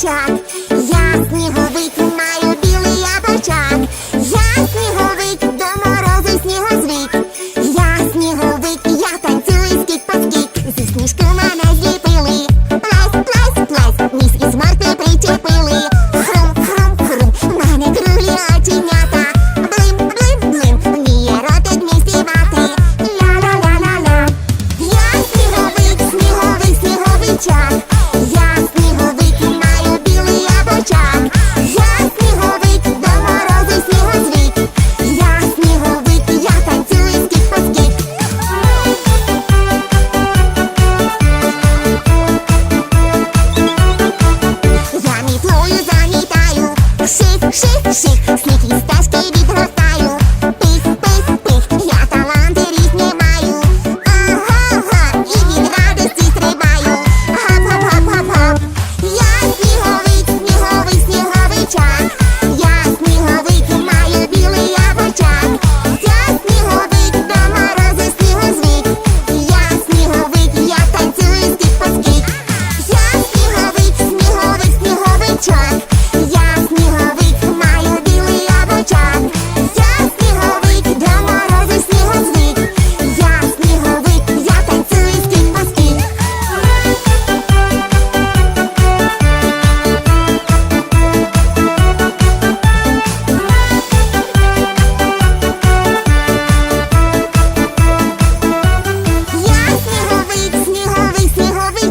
сніговичок, я сніговик, маю білий ябачок, я сніговик, до морозу снігозвик, я сніговик, я танцюю скік по скік, зі сніжки мене зліпили, плес, плес, плес, ніс із морти причепили, хрум, хрум, хрум, мене круглі оченята, блим, блим, блим, вміє ротик мій співати, ля-ля-ля-ля-ля. Я сніговик, сніговик, сніговичок.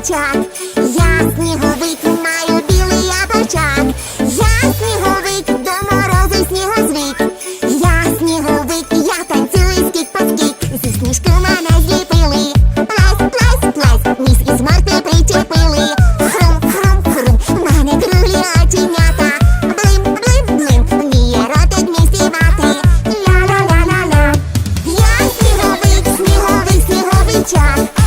хомячак, я сніговик маю білий ябачак, я сніговик до морозу снігозвік, я сніговик, я танцюю скік по скік Зі сніжки мене зліпили, плась, плась, плес, ніс із морти причепили. Хрум, хрум, хрум, в мене круглі оченята. Блим, блим, блим, вміє ротик мій співати. Ля-ля-ля-ля-ля. Я сніговик, сніговик, сніговичак.